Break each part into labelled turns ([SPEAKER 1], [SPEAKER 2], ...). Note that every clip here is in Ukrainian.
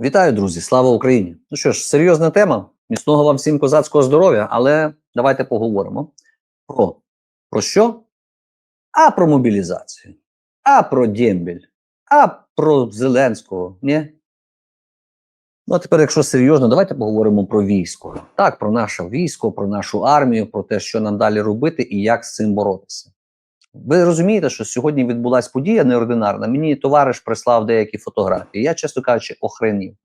[SPEAKER 1] Вітаю, друзі! Слава Україні! Ну що ж, серйозна тема. Міцного вам всім козацького здоров'я, але давайте поговоримо про, про що? А про мобілізацію, а про Дембель, а про Зеленського. Ні? Ну, а тепер, якщо серйозно, давайте поговоримо про військо. Так, про наше військо, про нашу армію, про те, що нам далі робити і як з цим боротися. Ви розумієте, що сьогодні відбулася подія неординарна. Мені товариш прислав деякі фотографії. Я, чесно кажучи, охренів.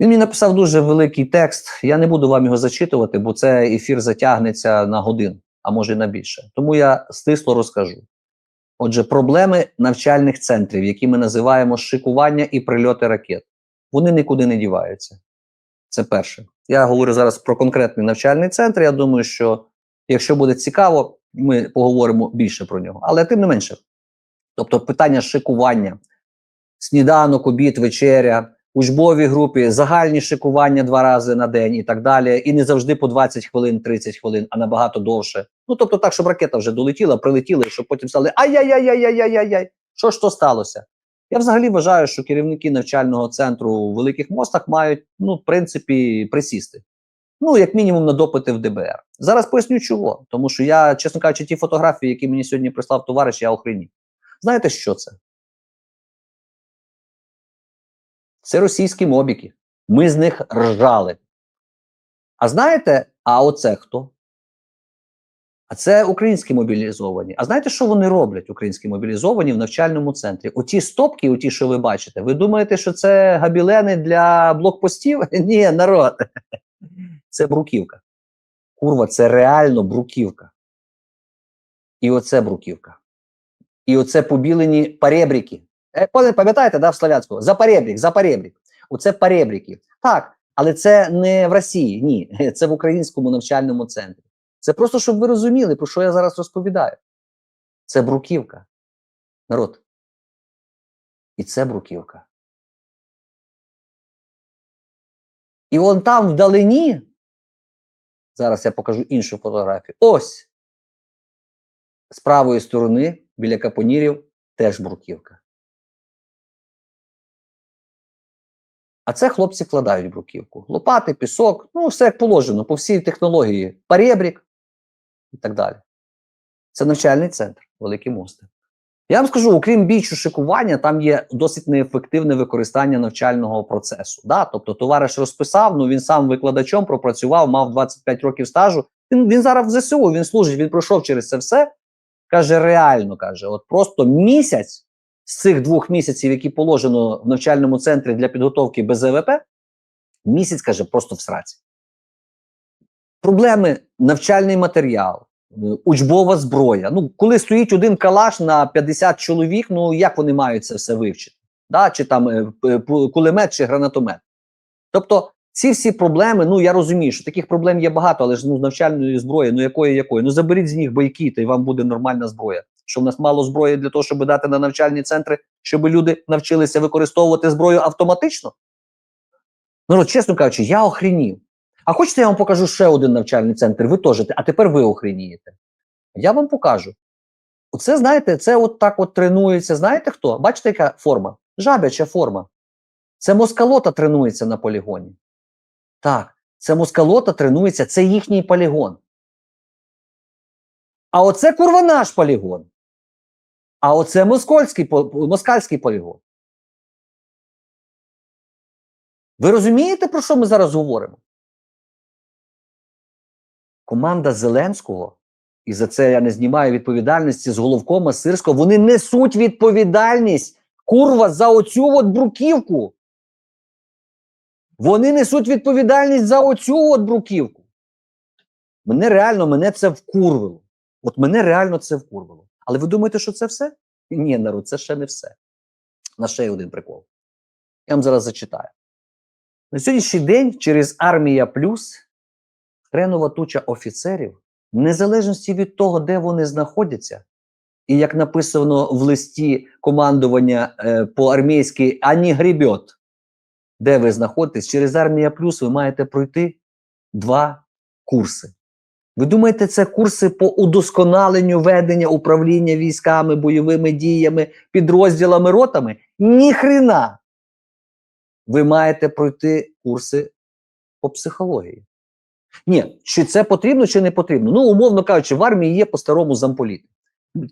[SPEAKER 1] Він мені написав дуже великий текст. Я не буду вам його зачитувати, бо це ефір затягнеться на годину, а може й на більше. Тому я стисло розкажу. Отже, проблеми навчальних центрів, які ми називаємо шикування і прильоти ракет, вони нікуди не діваються. Це перше. Я говорю зараз про конкретний навчальний центр. Я думаю, що якщо буде цікаво, ми поговоримо більше про нього. Але тим не менше, тобто питання шикування, сніданок, обід, вечеря, учбовій групі, загальні шикування два рази на день і так далі. І не завжди по 20 хвилин, 30 хвилин, а набагато довше. Ну тобто, так, щоб ракета вже долетіла, прилетіла, і щоб потім стали ай-яй-яй-яй-яй-яй-яй. Що ж то сталося? Я взагалі вважаю, що керівники навчального центру у великих мостах мають, ну, в принципі, присісти. Ну, як мінімум, на допити в ДБР. Зараз поясню чого. Тому що я, чесно кажучи, ті фотографії, які мені сьогодні прислав товариш, я охренів. Знаєте, що це? Це російські мобіки. Ми з них ржали. А знаєте, а оце хто? А це українські мобілізовані. А знаєте, що вони роблять, українські мобілізовані в навчальному центрі? Оті стопки, оті, що ви бачите, ви думаєте, що це габілени для блокпостів? Ні, народ. Це бруківка. Курва, це реально бруківка. І оце бруківка. І оце побілені паребріки. Е, Пам'ятаєте, да, в Славянському? За паребрік, за паребрік. Оце паребріки. Так, але це не в Росії, ні. Це в українському навчальному центрі. Це просто, щоб ви розуміли, про що я зараз розповідаю. Це бруківка. Народ. І це бруківка. І вон там вдалині. Зараз я покажу іншу фотографію. Ось. З правої сторони, біля капонірів, теж бруківка. А це хлопці вкладають бруківку. Лопати, пісок, ну, все як положено, по всій технології. Парєбрік і так далі. Це навчальний центр, великі мости. Я вам скажу, окрім бічу шикування, там є досить неефективне використання навчального процесу. Да? Тобто, товариш розписав, ну він сам викладачом пропрацював, мав 25 років стажу. Він він зараз в ЗСУ, він служить, він пройшов через це все. Каже, реально каже, от просто місяць з цих двох місяців, які положено в навчальному центрі для підготовки без ЗВП, місяць каже, просто в сраці. Проблеми навчальний матеріал, учбова зброя. Ну, коли стоїть один калаш на 50 чоловік, ну як вони мають це все вивчити? Да? Чи там е, е, кулемет, чи гранатомет. Тобто, ці всі проблеми, ну я розумію, що таких проблем є багато, але ж ну, навчальної зброї, ну якої, якої? Ну заберіть з них бойки, та й вам буде нормальна зброя. Що в нас мало зброї для того, щоб дати на навчальні центри, щоб люди навчилися використовувати зброю автоматично? Ну, чесно кажучи, я охренів. А хочете, я вам покажу ще один навчальний центр, ви теж, а тепер ви охренієте. Я вам покажу. Оце, знаєте, це от так от тренується. Знаєте хто? Бачите, яка форма? Жабяча форма. Це москалота тренується на полігоні. Так, це москалота тренується, це їхній полігон. А оце курва наш полігон. А оце москальський, москальський полігон. Ви розумієте, про що ми зараз говоримо? Команда Зеленського, і за це я не знімаю відповідальності з головкома Сирського, вони несуть відповідальність курва за оцю от бруківку. Вони несуть відповідальність за оцю от бруківку. Мене реально мене це вкурвило. От мене реально це вкурвило. Але ви думаєте, що це все? Ні, народ, це ще не все. На ще один прикол. Я вам зараз зачитаю. На сьогоднішній день через Армія Плюс хренова туча офіцерів, в незалежності від того, де вони знаходяться, і як написано в листі командування е, по армійськи ані гребет, де ви знаходитесь, через Армія Плюс ви маєте пройти два курси. Ви думаєте, це курси по удосконаленню ведення управління військами, бойовими діями, підрозділами, ротами? Ні хрена. ви маєте пройти курси по психології. Ні, чи це потрібно, чи не потрібно. Ну, умовно кажучи, в армії є по-старому замполіти.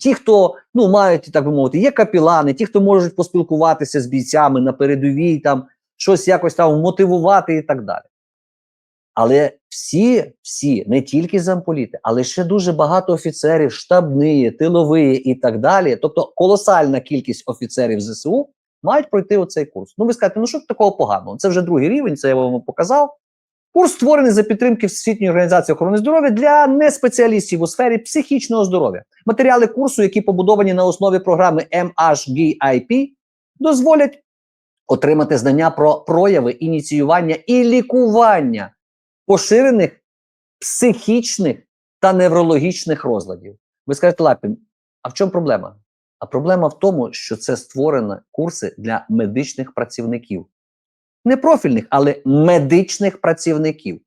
[SPEAKER 1] Ті, хто ну, мають, так би мовити, є капілани, ті, хто можуть поспілкуватися з бійцями на передовій, там щось якось там мотивувати і так далі. Але всі, всі, не тільки замполіти, але ще дуже багато офіцерів, штабні, тилові і так далі. Тобто колосальна кількість офіцерів ЗСУ мають пройти оцей курс. Ну, ви скажете, ну що такого поганого? Це вже другий рівень, це я вам показав. Курс створений за підтримки Всесвітньої організації охорони здоров'я для неспеціалістів у сфері психічного здоров'я. Матеріали курсу, які побудовані на основі програми MHGIP, дозволять отримати знання про прояви ініціювання і лікування поширених психічних та неврологічних розладів. Ви скажете, Лапін, а в чому проблема? А проблема в тому, що це створені курси для медичних працівників. Не профільних, але медичних працівників.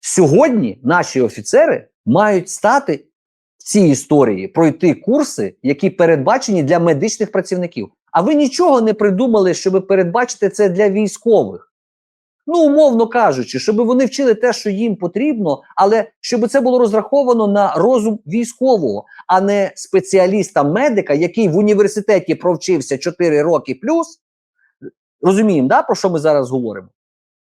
[SPEAKER 1] Сьогодні наші офіцери мають стати в цій історії пройти курси, які передбачені для медичних працівників. А ви нічого не придумали, щоб передбачити це для військових. Ну, умовно кажучи, щоб вони вчили те, що їм потрібно, але щоб це було розраховано на розум військового, а не спеціаліста-медика, який в університеті провчився 4 роки плюс. Розуміємо, да, про що ми зараз говоримо?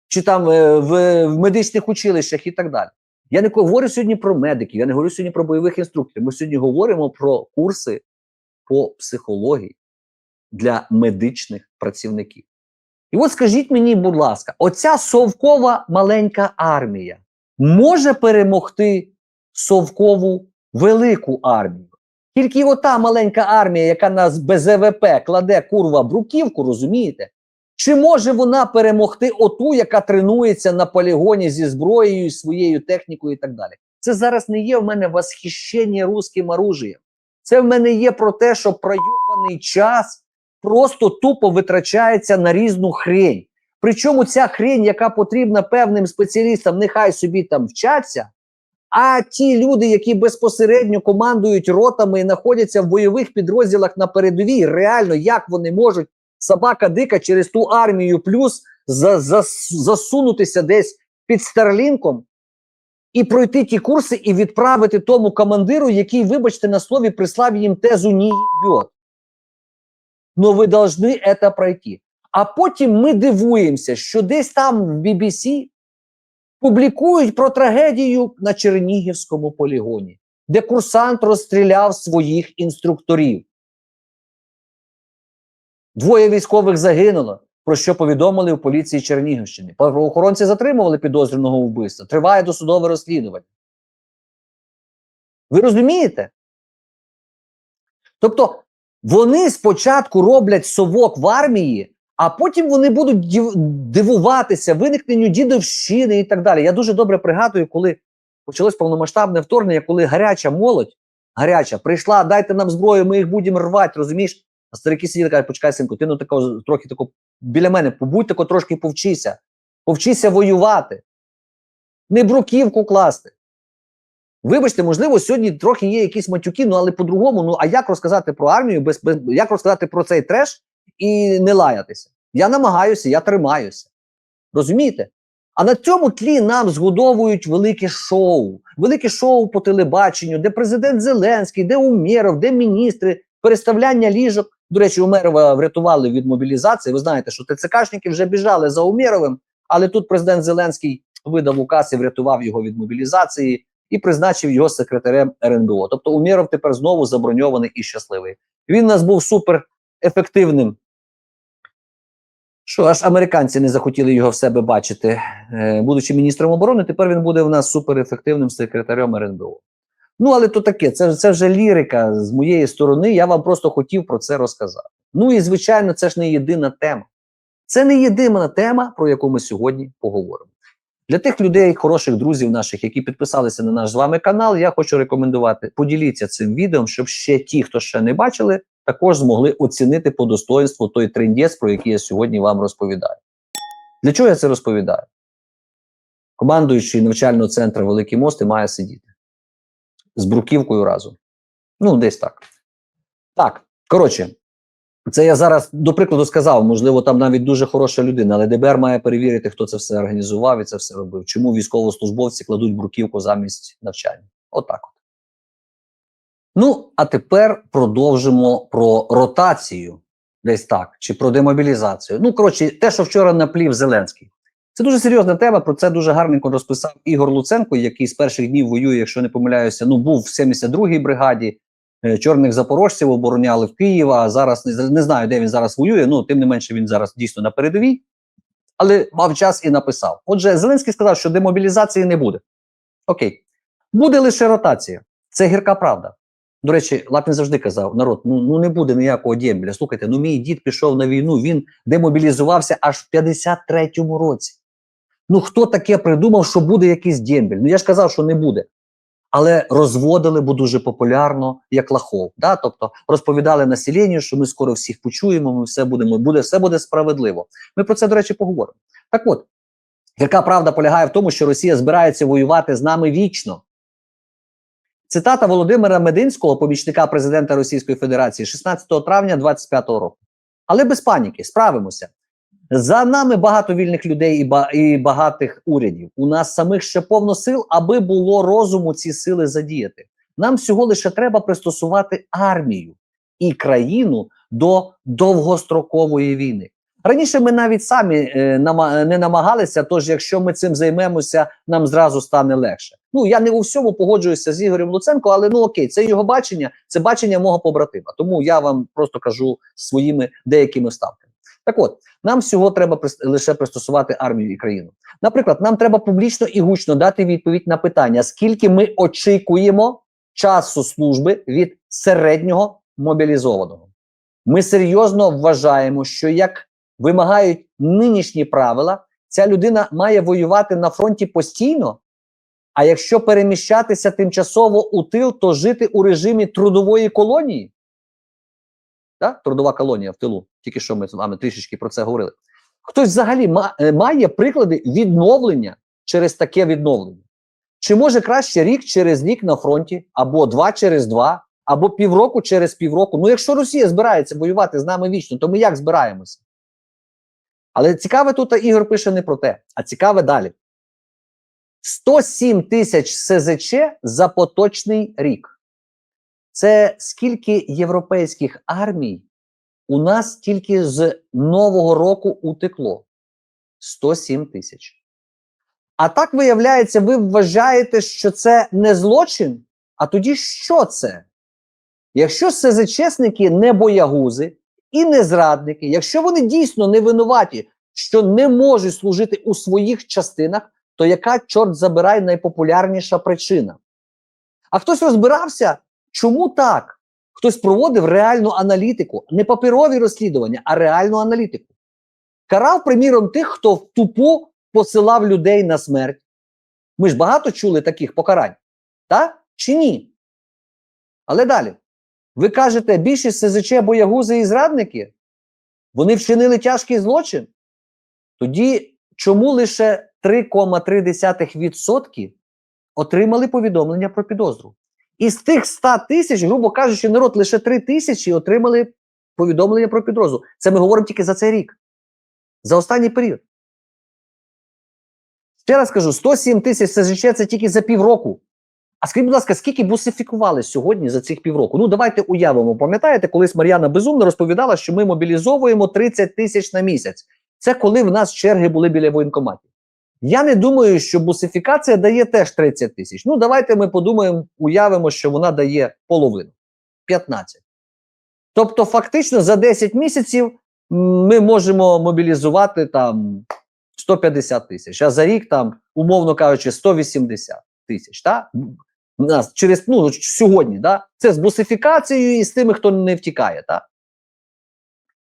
[SPEAKER 1] Чи там е, в, в медичних училищах і так далі. Я не говорю сьогодні про медиків, я не говорю сьогодні про бойових інструкторів. Ми сьогодні говоримо про курси по психології для медичних працівників. І от скажіть мені, будь ласка, оця совкова маленька армія може перемогти совкову велику армію? Тільки ота маленька армія, яка нас без ВВП кладе курва бруківку, розумієте? Чи може вона перемогти оту, яка тренується на полігоні зі зброєю, своєю технікою і так далі? Це зараз не є в мене восхищення русським оружієм. Це в мене є про те, що пройобаний час просто тупо витрачається на різну хрень. Причому ця хрень, яка потрібна певним спеціалістам, нехай собі там вчаться. А ті люди, які безпосередньо командують ротами і знаходяться в бойових підрозділах на передовій, реально як вони можуть собака дика через ту армію плюс за, за, засунутися десь під старлінком і пройти ті курси і відправити тому командиру, який, вибачте, на слові прислав їм тезу «не їбет». Но ви должны это пройти. А потім ми дивуємося, що десь там в BBC публікують про трагедію на Чернігівському полігоні, де курсант розстріляв своїх інструкторів. Двоє військових загинуло, про що повідомили у поліції Чернігівщини. Правоохоронці затримували підозрюваного вбивства. Триває досудове розслідування. Ви розумієте? Тобто вони спочатку роблять совок в армії, а потім вони будуть дивуватися виникненню дідовщини і так далі. Я дуже добре пригадую, коли почалось повномасштабне вторгнення, коли гаряча молодь, гаряча, прийшла, дайте нам зброю, ми їх будемо рвати, розумієш? А старики сиділи, кажуть, почекай, синку, ти ну тако, трохи тако біля мене, побудь тако трошки повчися. Повчися воювати. Не бруківку класти. Вибачте, можливо, сьогодні трохи є якісь матюки, ну але по-другому, ну а як розказати про армію, без, без як розказати про цей треш і не лаятися? Я намагаюся, я тримаюся. Розумієте? А на цьому тлі нам згодовують велике шоу, велике шоу по телебаченню, де президент Зеленський, де Умєров, де міністри, переставляння ліжок. До речі, Умерова врятували від мобілізації. Ви знаєте, що ТЦКшники вже біжали за Умєровим, але тут президент Зеленський видав указ і врятував його від мобілізації і призначив його секретарем РНБО. Тобто Умєров тепер знову заброньований і щасливий. Він у нас був супер ефективним. Що аж американці не захотіли його в себе бачити, е, будучи міністром оборони, тепер він буде у нас суперефективним секретарем РНБО. Ну, але то таке, це, це вже лірика з моєї сторони. Я вам просто хотів про це розказати. Ну і звичайно, це ж не єдина тема. Це не єдина тема, про яку ми сьогодні поговоримо. Для тих людей, хороших друзів наших, які підписалися на наш з вами канал, я хочу рекомендувати поділіться цим відео, щоб ще ті, хто ще не бачили, також змогли оцінити по достоинству той трендець, про який я сьогодні вам розповідаю. Для чого я це розповідаю? Командуючий навчального центру Великий Мост і має сидіти з бруківкою разом. Ну, десь так. Так, коротше, Це я зараз до прикладу сказав, можливо, там навіть дуже хороша людина, але ДБР має перевірити, хто це все організував і це все робив. Чому військовослужбовці кладуть бруківку замість навчання? Отак от. Ну, а тепер продовжимо про ротацію, десь так, чи про демобілізацію. Ну, коротше, те, що вчора наплів Зеленський. Це дуже серйозна тема. Про це дуже гарненько розписав Ігор Луценко, який з перших днів воює, якщо не помиляюся, ну був в 72-й бригаді. Е, Чорних запорожців обороняли в Києві, а зараз не, знаю, де він зараз воює. Ну тим не менше, він зараз дійсно на передовій, але мав час і написав. Отже, Зеленський сказав, що демобілізації не буде. Окей, буде лише ротація. Це гірка правда. До речі, Лапін завжди казав: народ, ну ну не буде ніякого дембіля. Слухайте, ну мій дід пішов на війну, він демобілізувався аж в 53-му році. Ну хто таке придумав, що буде якийсь дембіль? Ну я ж казав, що не буде. Але розводили, бо дуже популярно, як лахов. Да? Тобто розповідали населенню, що ми скоро всіх почуємо, ми все будемо, буде, все буде справедливо. Ми про це, до речі, поговоримо. Так от, яка правда полягає в тому, що Росія збирається воювати з нами вічно. Цитата Володимира Мединського, помічника президента Російської Федерації, 16 травня 2025 року. Але без паніки, справимося. За нами багато вільних людей і, ба і багатих урядів. У нас самих ще повно сил, аби було розуму ці сили задіяти. Нам всього лише треба пристосувати армію і країну до довгострокової війни. Раніше ми навіть самі е, нама не намагалися, тож якщо ми цим займемося, нам зразу стане легше. Ну я не у всьому погоджуюся з Ігорем Луценко, але ну окей, це його бачення, це бачення мого побратима. Тому я вам просто кажу своїми деякими ставками. Так от, нам всього треба лише пристосувати армію і країну. Наприклад, нам треба публічно і гучно дати відповідь на питання, скільки ми очікуємо часу служби від середнього мобілізованого. Ми серйозно вважаємо, що як вимагають нинішні правила, ця людина має воювати на фронті постійно. А якщо переміщатися тимчасово у тил, то жити у режимі трудової колонії. Так? Трудова колонія в тилу. Тільки що ми з вами трішечки про це говорили. Хтось взагалі е, має приклади відновлення через таке відновлення. Чи може краще рік через рік на фронті, або два через два, або півроку через півроку. Ну, якщо Росія збирається воювати з нами вічно, то ми як збираємося? Але цікаве тут Ігор пише не про те, а цікаве далі. 107 тисяч СЗЧ за поточний рік. Це скільки європейських армій у нас тільки з нового року утекло? 107 тисяч. А так виявляється, ви вважаєте, що це не злочин? А тоді що це? Якщо СЗЧсники не боягузи і не зрадники, якщо вони дійсно не винуваті, що не можуть служити у своїх частинах, то яка, чорт забирай, найпопулярніша причина? А хтось розбирався, чому так? Хтось проводив реальну аналітику, не паперові розслідування, а реальну аналітику. Карав, приміром, тих, хто в тупу посилав людей на смерть. Ми ж багато чули таких покарань, так? Чи ні? Але далі. Ви кажете, більшість СЗЧ боягузи і зрадники? Вони вчинили тяжкий злочин? Тоді чому лише 3,3% отримали повідомлення про підозру? Із тих 100 тисяч, грубо кажучи, народ лише 3 тисячі отримали повідомлення про підозру. Це ми говоримо тільки за цей рік, за останній період. Ще раз кажу: 107 тисяч СЗЧ це тільки за півроку. А скажіть, будь ласка, скільки бусифікували сьогодні за цих півроку? Ну, давайте уявимо. Пам'ятаєте, колись Мар'яна Безумна розповідала, що ми мобілізовуємо 30 тисяч на місяць. Це коли в нас черги були біля воєнкоматів. Я не думаю, що бусифікація дає теж 30 тисяч. Ну, давайте ми подумаємо, уявимо, що вона дає половину 15. Тобто, фактично, за 10 місяців ми можемо мобілізувати там 150 тисяч, а за рік там, умовно кажучи, 180 тисяч. Та? Нас через ну, сьогодні, да? це з бусифікацією і з тими, хто не втікає. Та?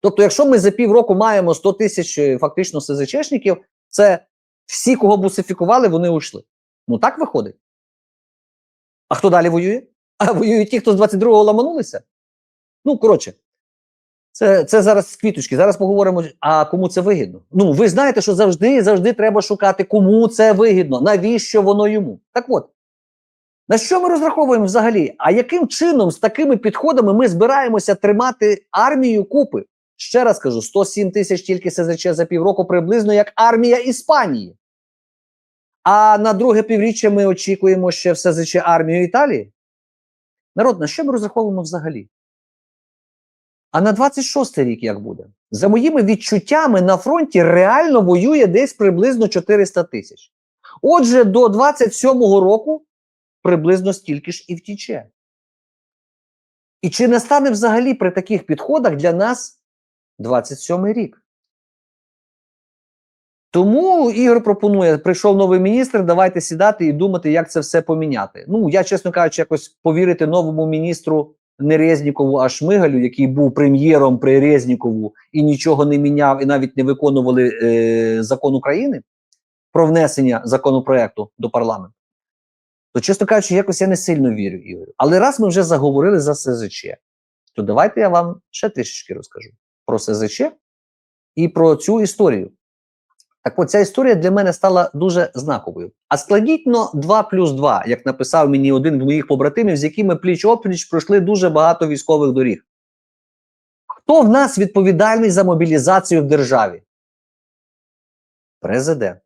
[SPEAKER 1] Тобто, якщо ми за півроку маємо 100 тисяч е, фактично СЗЧшників, це всі, кого бусифікували, вони уйшли. Ну так виходить. А хто далі воює? А воюють ті, хто з 22-го ламанулися. Ну, коротше, це, це зараз з квіточки. Зараз поговоримо, а кому це вигідно. Ну, ви знаєте, що завжди завжди треба шукати, кому це вигідно, навіщо воно йому. Так от, На що ми розраховуємо взагалі? А яким чином з такими підходами ми збираємося тримати армію купи? Ще раз кажу: 107 тисяч тільки СЗЧ за півроку, приблизно як армія Іспанії. А на друге півріччя ми очікуємо ще в СЗЧ армію Італії. Народ, на що ми розраховуємо взагалі? А на 26-й рік як буде? За моїми відчуттями, на фронті реально воює десь приблизно 400 тисяч. Отже, до 27-го року приблизно стільки ж і втіче. І чи не стане взагалі при таких підходах для нас 27-й рік? Тому Ігор пропонує: прийшов новий міністр, давайте сідати і думати, як це все поміняти. Ну, я, чесно кажучи, якось повірити новому міністру не Резнікову, а який був прем'єром при Резнікову і нічого не міняв, і навіть не виконували е, закон України про внесення законопроекту до парламенту. То, чесно кажучи, якось я не сильно вірю Ігорю. Але раз ми вже заговорили за СЗЧ, то давайте я вам ще трішечки розкажу про СЗЧ і про цю історію. Так от ця історія для мене стала дуже знаковою. А складіть но 2 плюс 2, як написав мені один з моїх побратимів, з якими пліч опліч пройшли дуже багато військових доріг. Хто в нас відповідальний за мобілізацію в державі? Президент.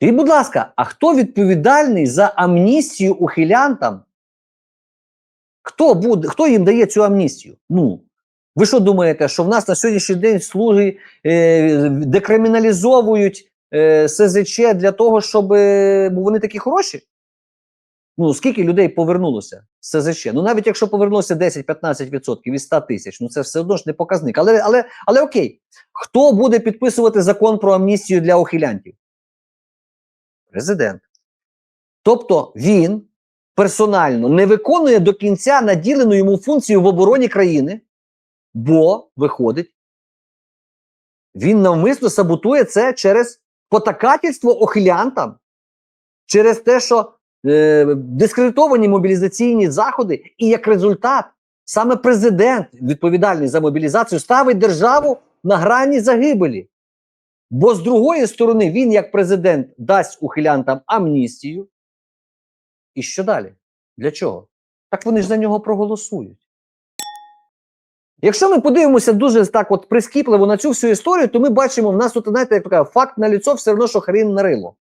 [SPEAKER 1] І, будь ласка, а хто відповідальний за амністію ухилянтам? Хто буде, хто їм дає цю амністію? Ну, ви що думаєте, що в нас на сьогоднішній день слуги е, декриміналізовують е, СЗЧ для того, щоб е, бо вони такі хороші? Ну, скільки людей повернулося з СЗЧ? Ну, навіть якщо повернулося 10-15% із 100 тисяч, ну це все одно ж не показник. Але, але, але окей, хто буде підписувати закон про амністію для ухилянтів? Президент. Тобто він персонально не виконує до кінця наділену йому функцію в обороні країни, бо виходить, він навмисно саботує це через потакательство охилянтам, через те, що е, дискредитовані мобілізаційні заходи, і як результат, саме президент, відповідальний за мобілізацію, ставить державу на грані загибелі. Бо з другої сторони, він, як президент, дасть ухилянтам амністію. І що далі? Для чого? Так вони ж за нього проголосують. Якщо ми подивимося дуже так от прискіпливо на цю всю історію, то ми бачимо, в нас тут, знаєте, як така факт на ліцо, все одно, що хрін на рило.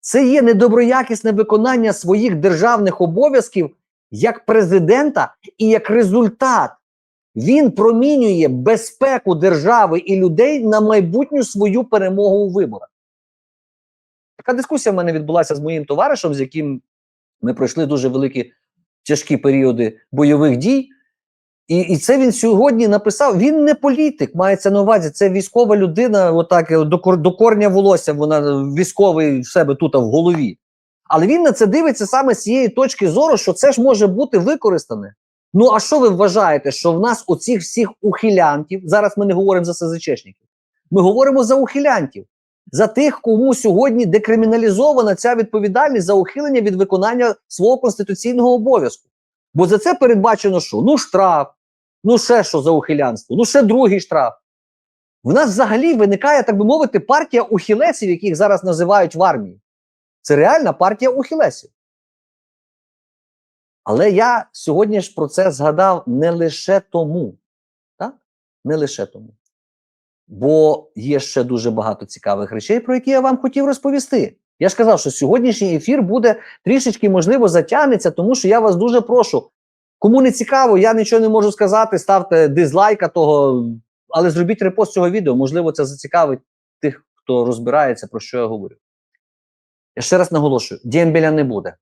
[SPEAKER 1] Це є недоброякісне виконання своїх державних обов'язків як президента, і як результат він промінює безпеку держави і людей на майбутню свою перемогу у виборах. Така дискусія в мене відбулася з моїм товаришем, з яким ми пройшли дуже великі тяжкі періоди бойових дій. І і це він сьогодні написав. Він не політик, мається на увазі. Це військова людина, отак до, кор, до корня волосся, вона військовий в себе тут в голові. Але він на це дивиться саме з цієї точки зору, що це ж може бути використане. Ну, а що ви вважаєте, що в нас оцих всіх ухилянтів, зараз ми не говоримо за СЗЧшників, ми говоримо за ухилянтів, за тих, кому сьогодні декриміналізована ця відповідальність за ухилення від виконання свого конституційного обов'язку. Бо за це передбачено, що ну штраф, ну ще що за ухилянство, ну ще другий штраф. В нас взагалі виникає, так би мовити, партія ухилесів, яких зараз називають в армії. Це реальна партія ухилесів. Але я сьогодні ж про це згадав не лише тому, так? Не лише тому. Бо є ще дуже багато цікавих речей, про які я вам хотів розповісти. Я ж казав, що сьогоднішній ефір буде трішечки, можливо, затягнеться, тому що я вас дуже прошу. Кому не цікаво, я нічого не можу сказати. Ставте дизлайка того, але зробіть репост цього відео. Можливо, це зацікавить тих, хто розбирається, про що я говорю. Я ще раз наголошую: Дємбеля не буде.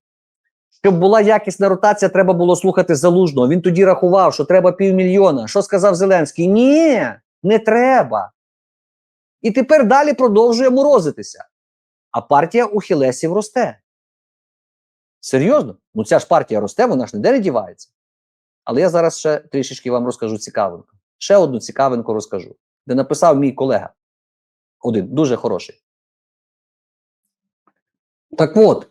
[SPEAKER 1] Щоб була якісна ротація, треба було слухати залужного. Він тоді рахував, що треба півмільйона. Що сказав Зеленський? Ні, не треба. І тепер далі продовжує морозитися. А партія ухилесів росте. Серйозно? Ну ця ж партія росте, вона ж не дівається. Але я зараз ще трішечки вам розкажу цікавинку. Ще одну цікавинку розкажу, де написав мій колега. Один дуже хороший. Так от,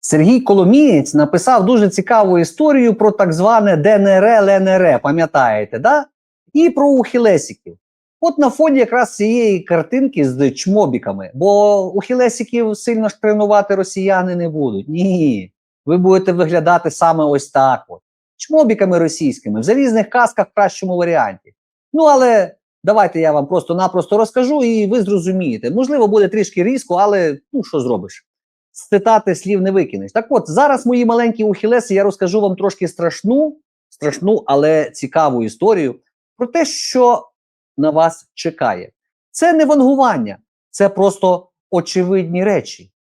[SPEAKER 1] Сергій Коломієць написав дуже цікаву історію про так зване ДНР, ЛНР, пам'ятаєте, да? І про ухилесиків. От на фоні якраз цієї картинки з чмобіками, бо ухилесиків сильно ж тренувати росіяни не будуть. Ні. ви будете виглядати саме ось так: от чмобіками російськими, в залізних касках в кращому варіанті. Ну але давайте я вам просто-напросто розкажу, і ви зрозумієте. Можливо, буде трішки різко, але ну що зробиш? З цитати слів не викинеш. Так от, зараз мої маленькі ухілеси, я розкажу вам трошки страшну, страшну, але цікаву історію про те, що на вас чекає. Це не вангування, це просто очевидні речі.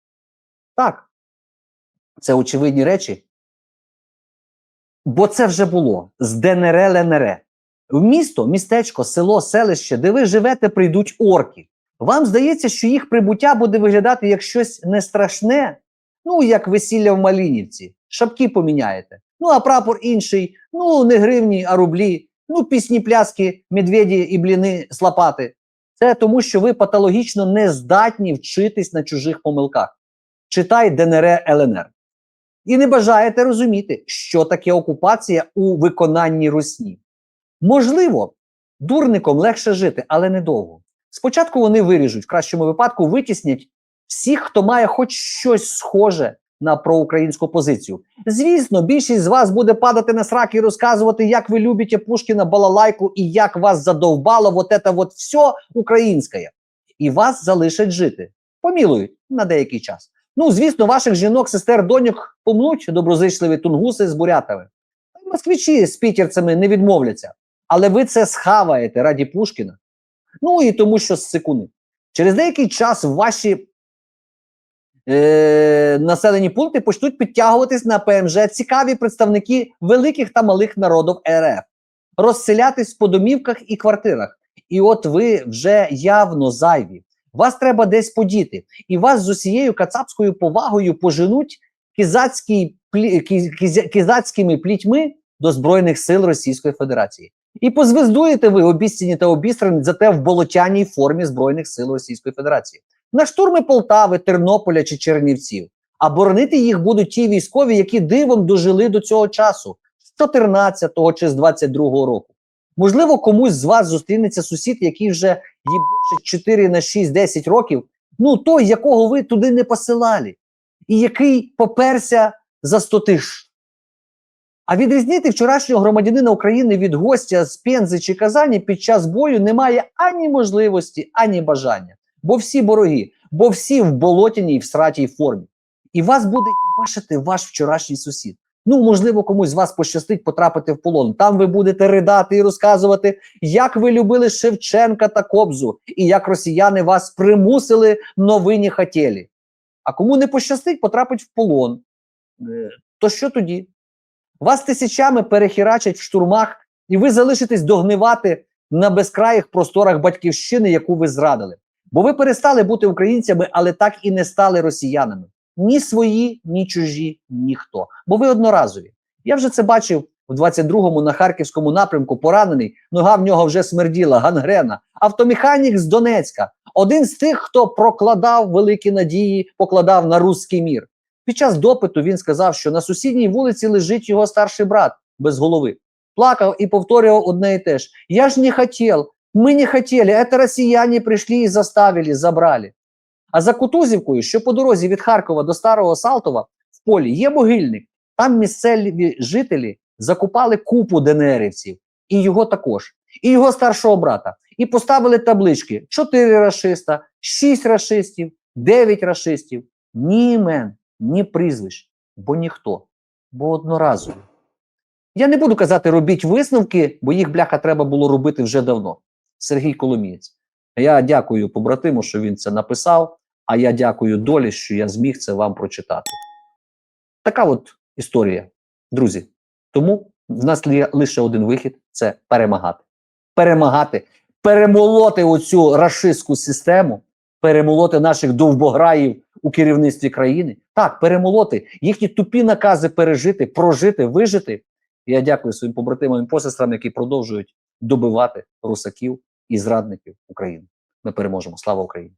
[SPEAKER 1] Так, це очевидні речі. Бо це вже було з ДНР ЛНР. В місто, містечко, село, селище, де ви живете, прийдуть орки. Вам здається, що їх прибуття буде виглядати як щось не страшне, ну як весілля в Малінівці. Шапки поміняєте. Ну, а прапор інший, ну не гривні, а рублі, ну пісні пляски, медведі і бліни з лопати. Це тому, що ви патологічно не здатні вчитись на чужих помилках. Читай ДНР ЛНР. І не бажаєте розуміти, що таке окупація у виконанні Русні. Можливо, дурникам легше жити, але недовго. Спочатку вони виріжуть, в кращому випадку витіснять всіх, хто має хоч щось схоже на проукраїнську позицію. Звісно, більшість з вас буде падати на срак і розказувати, як ви любите Пушкіна, балалайку і як вас задовбало вот это вот все українське. І вас залишать жити. Помілують на деякий час. Ну, звісно, ваших жінок, сестер, доньок помнуть доброзичливі тунгуси з бурятами. Москвичі з пітерцями не відмовляться. Але ви це схаваєте раді Пушкіна. Ну і тому, що з сикуни. Через деякий час ваші е, населені пункти почнуть підтягуватись на ПМЖ цікаві представники великих та малих народів РФ, розселятись по домівках і квартирах. І от ви вже явно зайві. Вас треба десь подіти, і вас з усією кацапською повагою поженуть кізацькі, кіз, кіз, кізацькими плітьми до Збройних сил Російської Федерації. І позвездуєте ви обіцяні та обістрані зате в болотяній формі Збройних сил Російської Федерації на штурми Полтави, Тернополя чи Чернівців. А боронити їх будуть ті військові, які дивом дожили до цього часу з 14-го чи з 22-го року. Можливо, комусь з вас зустрінеться сусід, який вже їбучить 4 на 6, 10 років, ну той, якого ви туди не посилали, і який поперся за 100 тисяч. А відрізнити вчорашнього громадянина України від гостя з Пензи чи Казані під час бою немає ані можливості, ані бажання. Бо всі вороги, бо всі в болотяній в сратій формі. І вас буде бачити ваш вчорашній сусід. Ну, можливо, комусь з вас пощастить потрапити в полон. Там ви будете ридати і розказувати, як ви любили Шевченка та Кобзу, і як росіяни вас примусили новині хотєлі. А кому не пощастить, потрапить в полон. Е, То що тоді? Вас тисячами перехірачать в штурмах, і ви залишитесь догнивати на безкраїх просторах батьківщини, яку ви зрадили. Бо ви перестали бути українцями, але так і не стали росіянами. Ні свої, ні чужі, ніхто. Бо ви одноразові. Я вже це бачив в 22-му на харківському напрямку. Поранений, нога в нього вже смерділа, гангрена. Автомеханік з Донецька, один з тих, хто прокладав великі надії, покладав на русський мір. Під час допиту він сказав, що на сусідній вулиці лежить його старший брат без голови. Плакав і повторював одне і те ж: Я ж не хотів, ми не хотіли, це росіяни прийшли і заставили, забрали. А за Кутузівкою, що по дорозі від Харкова до Старого Салтова, в полі є могильник. Там місцеві жителі закупали купу ДНРівців, і його також, і його старшого брата. І поставили таблички: 4 расиста, 6 расистів, 9 расистів, ні імен, ні прізвищ, бо ніхто, бо одноразові. Я не буду казати, робіть висновки, бо їх бляха треба було робити вже давно. Сергій Коломієць. Я дякую побратиму, що він це написав. А я дякую долі, що я зміг це вам прочитати. Така от історія, друзі. Тому в нас є лише один вихід це перемагати. Перемагати, перемолоти оцю рашистську систему, перемолоти наших довбограїв у керівництві країни. Так, перемолоти їхні тупі накази пережити, прожити, вижити. Я дякую своїм побратимам і посестрам, які продовжують добивати русаків і зрадників України. Ми переможемо. Слава Україні!